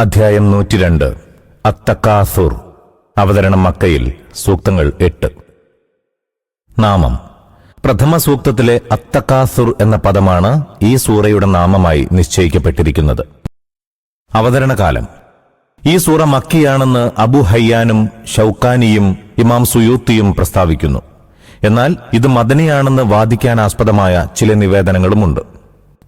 അധ്യായം നൂറ്റിരണ്ട്. അത്തക്കാസുർ. അവതരണം മക്കയിൽ. സൂക്തങ്ങൾ എട്ട്. നാമം. പ്രഥമ സൂക്തത്തിലെ അത്തക്കാസുർ എന്ന പദമാണ് ഈ സൂറയുടെ നാമമായി നിശ്ചയിക്കപ്പെട്ടിരിക്കുന്നത്. അവതരണകാലം. ഈ സൂറ മക്കിയാണെന്ന് അബു ഹയ്യാനും ഷൌക്കാനിയും ഇമാം സുയൂത്തിയും പ്രസ്താവിക്കുന്നു. എന്നാൽ ഇത് മദനിയാണെന്ന് വാദിക്കാനാസ്പദമായ ചില നിവേദനങ്ങളുമുണ്ട്.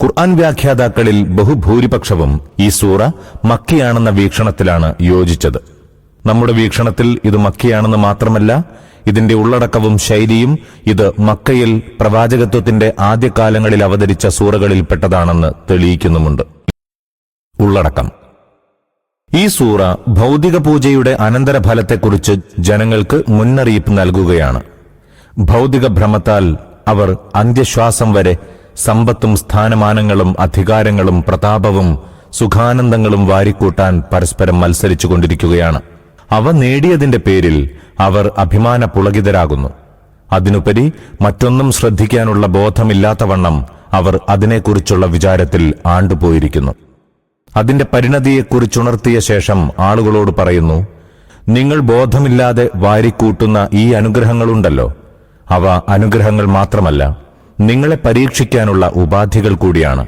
ഖുർആൻ വ്യാഖ്യാതാക്കളിൽ ബഹുഭൂരിപക്ഷവും ഈ സൂറ മക്കിയാണെന്ന വീക്ഷണത്തിലാണ് യോജിച്ചത്. നമ്മുടെ വീക്ഷണത്തിൽ ഇത് മക്കിയാണെന്ന് മാത്രമല്ല ഇതിന്റെ ഉള്ളടക്കവും ശൈലിയും ഇത് മക്കയിൽ പ്രവാചകത്വത്തിന്റെ ആദ്യകാലങ്ങളിൽ അവതരിച്ച സൂറകളിൽപ്പെട്ടതാണെന്ന് തെളിയിക്കുന്നുമുണ്ട്. ഉള്ളടക്കം. ഈ സൂറ ഭൗതിക പൂജയുടെ അനന്തരഫലത്തെക്കുറിച്ച് ജനങ്ങൾക്ക് മുന്നറിയിപ്പ് നൽകുകയാണ്. ഭൗതിക ഭ്രമത്താൽ അവർ അന്ത്യശ്വാസം വരെ സമ്പത്തും സ്ഥാനമാനങ്ങളും അധികാരങ്ങളും പ്രതാപവും സുഖാനന്ദങ്ങളും വാരിക്കൂട്ടാൻ പരസ്പരം മത്സരിച്ചു കൊണ്ടിരിക്കുകയാണ് അവ നേടിയതിന്റെ പേരിൽ അവർ അഭിമാന പുളകിതരാകുന്നു അതിനുപരി മറ്റൊന്നും ശ്രദ്ധിക്കാനുള്ള ബോധമില്ലാത്തവണ്ണം അവർ അതിനെക്കുറിച്ചുള്ള വിചാരത്തിൽ ആണ്ടുപോയിരിക്കുന്നു. അതിന്റെ പരിണതിയെക്കുറിച്ചുണർത്തിയ ശേഷം ആളുകളോട് പറയുന്നു നിങ്ങൾ ബോധമില്ലാതെ വാരിക്കൂട്ടുന്ന ഈ അനുഗ്രഹങ്ങളുണ്ടല്ലോ. അവ അനുഗ്രഹങ്ങൾ മാത്രമല്ല നിങ്ങളെ പരീക്ഷിക്കാനുള്ള ഉപാധികൾ കൂടിയാണ്.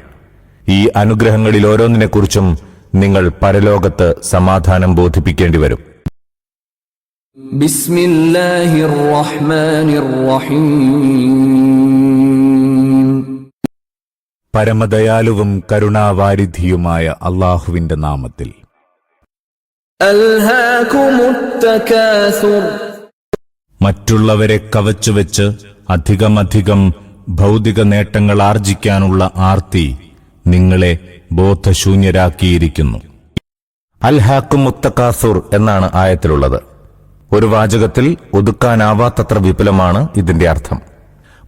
ഈ അനുഗ്രഹങ്ങളിൽ ഓരോന്നിനെക്കുറിച്ചും നിങ്ങൾ പരലോകത്ത് സമാധാനം ബോധിപ്പിക്കേണ്ടി വരും. പരമദയാലുവും കരുണാവാരിധിയുമായ അള്ളാഹുവിന്റെ നാമത്തിൽ. മറ്റുള്ളവരെ കവച്ചുവെച്ച് അധികമധികം ഭൗതിക നേട്ടങ്ങൾ ആർജിക്കാനുള്ള ആർത്തി നിങ്ങളെ ബോധശൂന്യരാക്കിയിരിക്കുന്നു. അൽഹാക്കും മുത്തക്കാസുർ എന്നാണ് ആയത്തിലുള്ളത്. ഒരു വാചകത്തിൽ ഒതുക്കാനാവാത്തത്ര വിപുലമാണ് ഇതിന്റെ അർത്ഥം.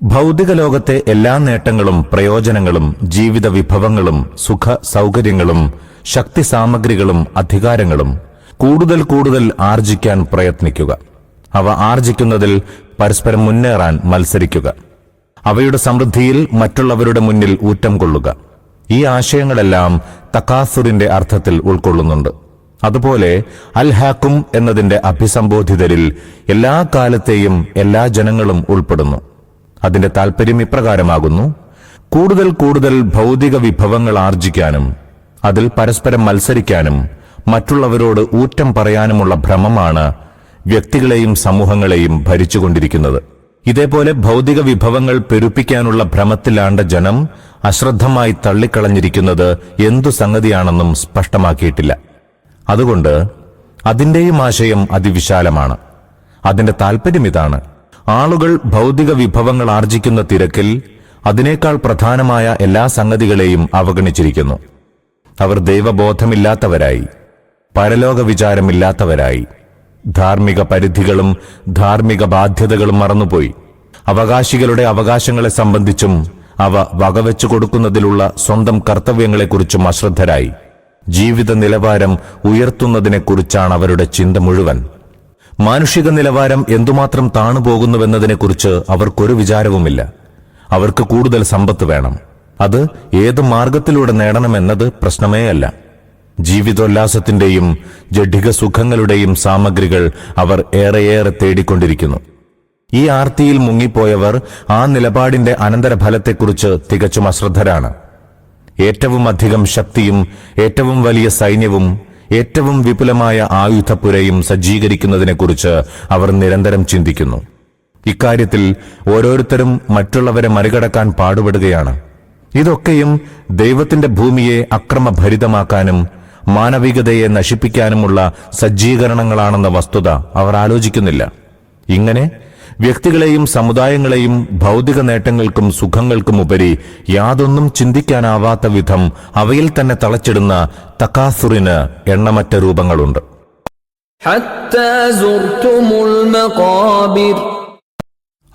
ഭൗതിക ലോകത്തെ എല്ലാ നേട്ടങ്ങളും പ്രയോജനങ്ങളും ജീവിത വിഭവങ്ങളും സുഖ സൗകര്യങ്ങളും ശക്തി സാമഗ്രികളും അധികാരങ്ങളും കൂടുതൽ കൂടുതൽ ആർജിക്കാൻ പ്രയത്നിക്കുക. അവ ആർജിക്കുന്നതിൽ പരസ്പരം മുന്നേറാൻ മത്സരിക്കുക. അവയുടെ സമൃദ്ധിയിൽ മറ്റുള്ളവരുടെ മുന്നിൽ ഊറ്റം കൊള്ളുക. ഈ ആശയങ്ങളെല്ലാം തക്കാസുറിന്റെ അർത്ഥത്തിൽ ഉൾക്കൊള്ളുന്നുണ്ട്. അതുപോലെ അൽഹാക്കും എന്നതിന്റെ അഭിസംബോധിതരിൽ എല്ലാ കാലത്തെയും എല്ലാ ജനങ്ങളും ഉൾപ്പെടുന്നു. അതിന്റെ താൽപര്യം ഇപ്രകാരമാകുന്നു. കൂടുതൽ കൂടുതൽ ഭൗതിക വിഭവങ്ങൾ ആർജിക്കാനും അതിൽ പരസ്പരം മത്സരിക്കാനും മറ്റുള്ളവരോട് ഊറ്റം പറയാനുമുള്ള ഭ്രമമാണ് വ്യക്തികളെയും സമൂഹങ്ങളെയും ഭരിച്ചുകൊണ്ടിരിക്കുന്നത്. ഇതേപോലെ ഭൗതിക വിഭവങ്ങൾ പെരുപ്പിക്കാനുള്ള ഭ്രമത്തിലാണ്ട ജനം അശ്രദ്ധമായി തള്ളിക്കളഞ്ഞിരിക്കുന്നത് എന്തു സംഗതിയാണെന്നും സ്പഷ്ടമാക്കിയിട്ടില്ല. അതുകൊണ്ട് അതിന്റെയും ആശയം അതിവിശാലമാണ്. അതിന്റെ താൽപ്പര്യം ഇതാണ്. ആളുകൾ ഭൗതിക വിഭവങ്ങൾ ആർജിക്കുന്ന തിരക്കിൽ അതിനേക്കാൾ പ്രധാനമായ എല്ലാ സംഗതികളെയും അവഗണിച്ചിരിക്കുന്നു. അവർ ദൈവബോധമില്ലാത്തവരായി പരലോക വിചാരമില്ലാത്തവരായി ധാർമ്മിക പരിധികളും ധാർമ്മിക ബാധ്യതകളും മറന്നുപോയി. അവകാശികളുടെ അവകാശങ്ങളെ സംബന്ധിച്ചും അവ വകവെച്ചു കൊടുക്കുന്നതിലുള്ള സ്വന്തം കർത്തവ്യങ്ങളെക്കുറിച്ചും അശ്രദ്ധരായി. ജീവിത നിലവാരം ഉയർത്തുന്നതിനെക്കുറിച്ചാണ് അവരുടെ ചിന്ത മുഴുവൻ. മാനുഷിക നിലവാരം എന്തുമാത്രം താണുപോകുന്നുവെന്നതിനെക്കുറിച്ച് അവർക്കൊരു വിചാരവുമില്ല. അവർക്ക് കൂടുതൽ സമ്പത്ത് വേണം. അത് ഏത് മാർഗത്തിലൂടെ നേടണമെന്നത് പ്രശ്നമേ അല്ല ജീവിതോല്ലാസത്തിന്റെയും ജഡിക സുഖങ്ങളുടെയും സാമഗ്രികൾ അവർ ഏറെയേറെ തേടിക്കൊണ്ടിരിക്കുന്നു. ഈ ആർത്തിയിൽ മുങ്ങിപ്പോയവർ ആ നിലപാടിന്റെ അനന്തരഫലത്തെക്കുറിച്ച് തികച്ചും അശ്രദ്ധരാണ്. ഏറ്റവും അധികം ശക്തിയും ഏറ്റവും വലിയ സൈന്യവും ഏറ്റവും വിപുലമായ ആയുധപ്പുരയും സജ്ജീകരിക്കുന്നതിനെക്കുറിച്ച് അവർ നിരന്തരം ചിന്തിക്കുന്നു. ഇക്കാര്യത്തിൽ ഓരോരുത്തരും മറ്റുള്ളവരെ മറികടക്കാൻ പാടുപെടുകയാണ്. ഇതൊക്കെയും ദൈവത്തിന്റെ ഭൂമിയെ അക്രമഭരിതമാക്കാനും മാനവികതയെ നശിപ്പിക്കാനുമുള്ള സജ്ജീകരണങ്ങളാണെന്ന വസ്തുത അവർ ആലോചിക്കുന്നില്ല. ഇങ്ങനെ വ്യക്തികളെയും സമുദായങ്ങളെയും ഭൗതിക നേട്ടങ്ങൾക്കും സുഖങ്ങൾക്കും ഉപരി യാതൊന്നും ചിന്തിക്കാനാവാത്ത വിധം അവയിൽ തന്നെ തളച്ചിടുന്ന തക്കാസുറിന് എണ്ണമറ്റ രൂപങ്ങളുണ്ട്.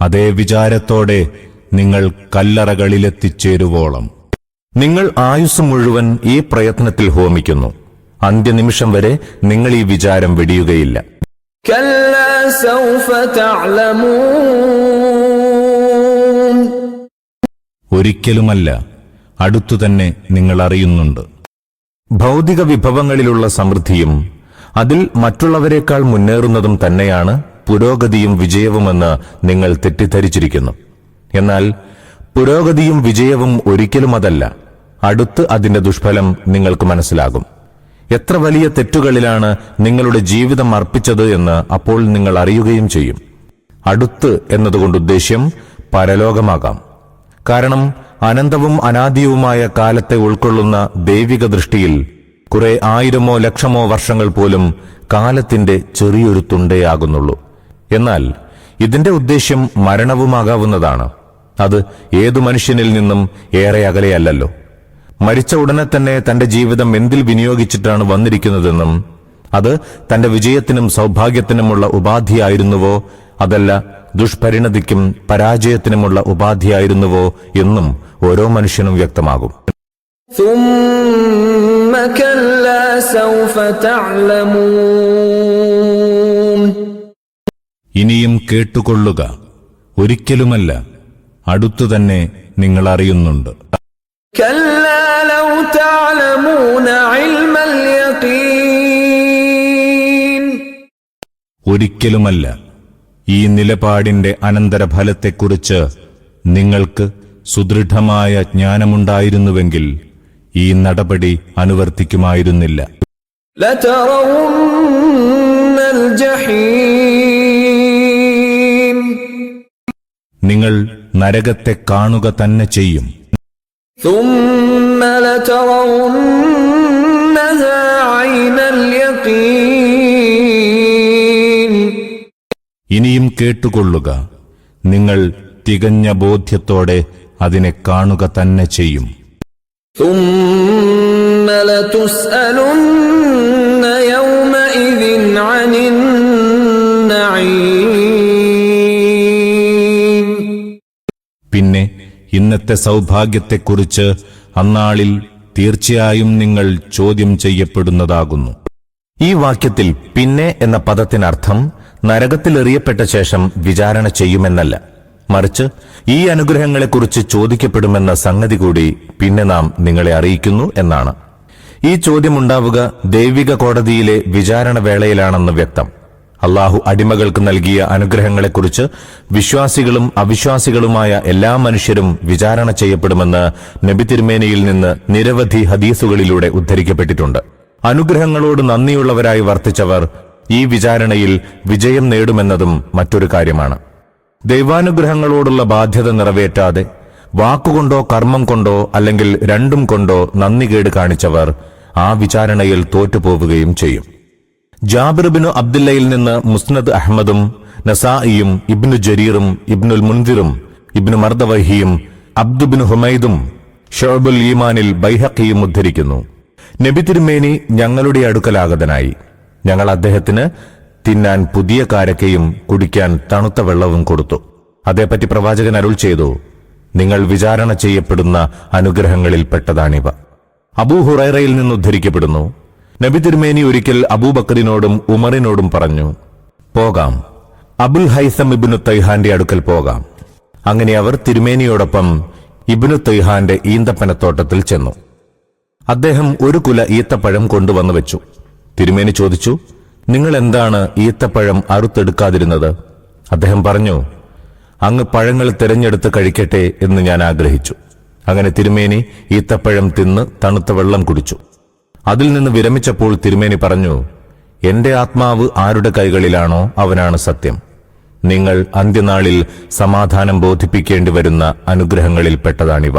അതേ വിചാരത്തോടെ നിങ്ങൾ കല്ലറകളിലെത്തിച്ചേരുവോളം. നിങ്ങൾ ആയുസ് മുഴുവൻ ഈ പ്രയത്നത്തിൽ ഹോമിക്കുന്നു. അന്ത്യനിമിഷം വരെ നിങ്ങൾ ഈ വിചാരം വെടിയുകയില്ല. ഒരിക്കലുമല്ല അടുത്തുതന്നെ നിങ്ങൾ അറിയുന്നുണ്ട്. ഭൗതിക വിഭവങ്ങളിലുള്ള സമൃദ്ധിയും അതിൽ മറ്റുള്ളവരെക്കാൾ മുന്നേറുന്നതും തന്നെയാണ് പുരോഗതിയും വിജയവുമെന്ന് നിങ്ങൾ തെറ്റിദ്ധരിച്ചിരിക്കുന്നു. എന്നാൽ പുരോഗതിയും വിജയവും ഒരിക്കലും അതല്ല അടുത്ത് അതിന്റെ ദുഷ്ഫലം നിങ്ങൾക്ക് മനസ്സിലാകും. എത്ര വലിയ തെറ്റുകളിലാണ് നിങ്ങളുടെ ജീവിതം അർപ്പിച്ചത് എന്ന് അപ്പോൾ നിങ്ങൾ അറിയുകയും ചെയ്യും. അടുത്ത് എന്നതുകൊണ്ട് ഉദ്ദേശ്യം പരലോകമാകാം. കാരണം അനന്തവും അനാദിയുമായ കാലത്തെ ഉൾക്കൊള്ളുന്ന ദൈവിക ദൃഷ്ടിയിൽ കുറെ ആയിരമോ ലക്ഷമോ വർഷങ്ങൾ പോലും കാലത്തിന്റെ ചെറിയൊരു തുണ്ടേയാകുന്നുള്ളൂ. എന്നാൽ ഇതിന്റെ ഉദ്ദേശ്യം മരണവുമാകാവുന്നതാണ്. അത് ഏതു മനുഷ്യനിൽ നിന്നും ഏറെ അകലെയല്ലല്ലോ. മരിച്ച ഉടനെ തന്നെ തന്റെ ജീവിതം എന്തിൽ വിനിയോഗിച്ചിട്ടാണ് വന്നിരിക്കുന്നതെന്നും അത് തന്റെ വിജയത്തിനും സൗഭാഗ്യത്തിനുമുള്ള ഉപാധിയായിരുന്നുവോ അതല്ല ദുഷ്പരിണതിക്കും പരാജയത്തിനുമുള്ള ഉപാധിയായിരുന്നുവോ എന്നും ഓരോ മനുഷ്യനും വ്യക്തമാകും. ഇനിയും കേട്ടുകൊള്ളുക. ഒരിക്കലുമല്ല അടുത്തു തന്നെ നിങ്ങൾ അറിയുന്നുണ്ട്. كلا لو تعلمون علم اليقين ഒരിക്കലുമല്ല ഈ നിലപാടിന്റെ അനന്തരഫലത്തെക്കുറിച്ച് നിങ്ങൾക്ക് സുദൃഢമായ ജ്ഞാനമുണ്ടായിരുന്നുവെങ്കിൽ ഈ നടപടി അനുവർത്തിക്കുമായിരുന്നില്ല لترون الجحيم നിങ്ങൾ നരകത്തെ കാണുക തന്നെ ചെയ്യും ثم لترونها عين اليقين ഇനിയും കേട്ടുകൊള്ളുക നിങ്ങൾ തികഞ്ഞ ബോധ്യത്തോടെ അതിനെ കാണുക തന്നെ ചെയ്യും ثم لتسألن يومئذ عن النعيم പിന്നെ ഇന്നത്തെ സൗഭാഗ്യത്തെക്കുറിച്ച് അന്നാളിൽ തീർച്ചയായും നിങ്ങൾ ചോദ്യം ചെയ്യപ്പെടുന്നതാകുന്നു. ഈ വാക്യത്തിൽ പിന്നെ എന്ന പദത്തിനർത്ഥം നരകത്തിലെറിയപ്പെട്ട ശേഷം വിചാരണ ചെയ്യുമെന്നല്ല. മറിച്ച് ഈ അനുഗ്രഹങ്ങളെക്കുറിച്ച് ചോദിക്കപ്പെടുമെന്ന സംഗതി കൂടി പിന്നെ നാം നിങ്ങളെ അറിയിക്കുന്നു എന്നാണ്. ഈ ചോദ്യമുണ്ടാവുക ദൈവിക കോടതിയിലെ വിചാരണ വേളയിലാണെന്ന് വ്യക്തം. അള്ളാഹു അടിമകൾക്ക് നൽകിയ അനുഗ്രഹങ്ങളെക്കുറിച്ച് വിശ്വാസികളും അവിശ്വാസികളുമായ എല്ലാ മനുഷ്യരും വിചാരണ ചെയ്യപ്പെടുമെന്ന് നബി തിരുമേനിയിൽ നിന്ന് നിരവധി ഹദീസുകളിലൂടെ ഉദ്ധരിക്കപ്പെട്ടിട്ടുണ്ട്. അനുഗ്രഹങ്ങളോട് നന്ദിയുള്ളവരായി വർത്തിച്ചവർ ഈ വിചാരണയിൽ വിജയം നേടുമെന്നതും മറ്റൊരു കാര്യമാണ്. ദൈവാനുഗ്രഹങ്ങളോടുള്ള ബാധ്യത നിറവേറ്റാതെ വാക്കുകൊണ്ടോ കർമ്മം കൊണ്ടോ അല്ലെങ്കിൽ രണ്ടും കൊണ്ടോ നന്ദികേട് കാണിച്ചവർ ആ വിചാരണയിൽ തോറ്റുപോവുകയും ചെയ്യും. ജാബിർബിനു അബ്ദുല്ലയിൽ നിന്ന് മുസ്നദ് അഹമ്മദും നസായിയും ഇബ്നു ജരീറും ഇബ്നുൽ മുൻദിറും ഇബ്നു മർദവഹിയും അബ്ദുബിൻ ഹുമൈദും ഷോബുൽ ഈമാനിൽ ബൈഹക്കിയും ഉദ്ധരിക്കുന്നു. നബി തിരുമേനി ഞങ്ങളുടെ അടുക്കലാഗതനായി. ഞങ്ങൾ അദ്ദേഹത്തിന് തിന്നാൻ പുതിയ കാരക്കയും കുടിക്കാൻ തണുത്ത വെള്ളവും കൊടുത്തു. അതേപ്പറ്റി പ്രവാചകൻ അരുൾ ചെയ്തു നിങ്ങൾ വിചാരണ ചെയ്യപ്പെടുന്ന അനുഗ്രഹങ്ങളിൽപ്പെട്ടതാണിവ അബൂഹുറൈറയിൽ നിന്ന് ഉദ്ധരിക്കപ്പെടുന്നു നബി തിരുമേനി ഒരിക്കൽ അബൂബക്കറിനോടും ഉമറിനോടും പറഞ്ഞു പോകാം. അബുൽ ഹൈസം ഇബിനു തൈഹാന്റെ അടുക്കൽ പോകാം. അങ്ങനെ അവർ തിരുമേനിയോടൊപ്പം ഇബിനു തൈഹാന്റെ ഈന്തപ്പനത്തോട്ടത്തിൽ ചെന്നു. അദ്ദേഹം ഒരു കുല ഈത്തപ്പഴം കൊണ്ടുവന്നു വെച്ചു. തിരുമേനി ചോദിച്ചു നിങ്ങൾ എന്താണ് ഈത്തപ്പഴം അറുത്തെടുക്കാതിരുന്നത്? അദ്ദേഹം പറഞ്ഞു അങ്ങ് പഴങ്ങൾ തിരഞ്ഞെടുത്ത് കഴിക്കട്ടെ എന്ന് ഞാൻ ആഗ്രഹിച്ചു. അങ്ങനെ തിരുമേനി ഈത്തപ്പഴം തിന്ന് തണുത്ത വെള്ളം കുടിച്ചു. അതിൽ നിന്ന് വിരമിച്ചപ്പോൾ തിരുമേനി പറഞ്ഞു എന്റെ ആത്മാവ് ആരുടെ കൈകളിലാണോ അവനാണ് സത്യം. നിങ്ങൾ അന്ത്യനാളിൽ സമാധാനം ബോധിപ്പിക്കേണ്ടി വരുന്ന അനുഗ്രഹങ്ങളിൽപ്പെട്ടതാണിവ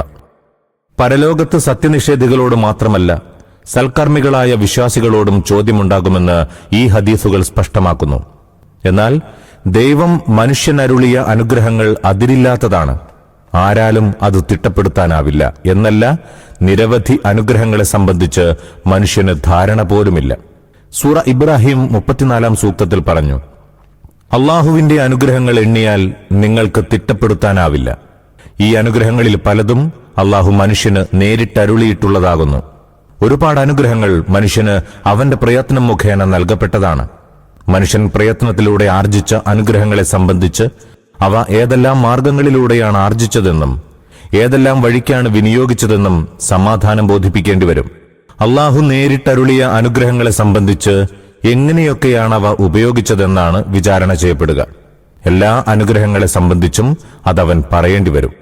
പരലോകത്ത് സത്യനിഷേധികളോട് മാത്രമല്ല സൽക്കർമ്മികളായ വിശ്വാസികളോടും ചോദ്യമുണ്ടാകുമെന്ന് ഈ ഹദീസുകൾ സ്പഷ്ടമാക്കുന്നു. എന്നാൽ ദൈവം മനുഷ്യനരുളിയ അനുഗ്രഹങ്ങൾ അതിരില്ലാത്തതാണ്. ആരാലും അത് തിട്ടപ്പെടുത്താനാവില്ല. എന്നല്ല നിരവധി അനുഗ്രഹങ്ങളെ സംബന്ധിച്ച് മനുഷ്യന് ധാരണ പോലുമില്ല. സൂറ ഇബ്രാഹിം മുപ്പത്തിനാലാം സൂക്തത്തിൽ പറഞ്ഞു അള്ളാഹുവിന്റെ അനുഗ്രഹങ്ങൾ എണ്ണിയാൽ നിങ്ങൾക്ക് തിട്ടപ്പെടുത്താനാവില്ല. ഈ അനുഗ്രഹങ്ങളിൽ പലതും അള്ളാഹു മനുഷ്യന് നേരിട്ടരുളിയിട്ടുള്ളതാകുന്നു ഒരുപാട് അനുഗ്രഹങ്ങൾ മനുഷ്യന് അവന്റെ പ്രയത്നം മുഖേന നൽകപ്പെട്ടതാണ്. മനുഷ്യൻ പ്രയത്നത്തിലൂടെ ആർജിച്ച അനുഗ്രഹങ്ങളെ സംബന്ധിച്ച് അവ ഏതെല്ലാം മാർഗങ്ങളിലൂടെയാണ് ആർജിച്ചതെന്നും ഏതെല്ലാം വഴിക്കാണ് വിനിയോഗിച്ചതെന്നും സമാധാനം ബോധിപ്പിക്കേണ്ടി വരും അള്ളാഹു നേരിട്ടരുളിയ അനുഗ്രഹങ്ങളെ സംബന്ധിച്ച് എങ്ങനെയൊക്കെയാണ് അവ ഉപയോഗിച്ചതെന്നാണ് വിചാരണ ചെയ്യപ്പെടുക. എല്ലാ അനുഗ്രഹങ്ങളെ സംബന്ധിച്ചും അതവൻ പറയേണ്ടി വരും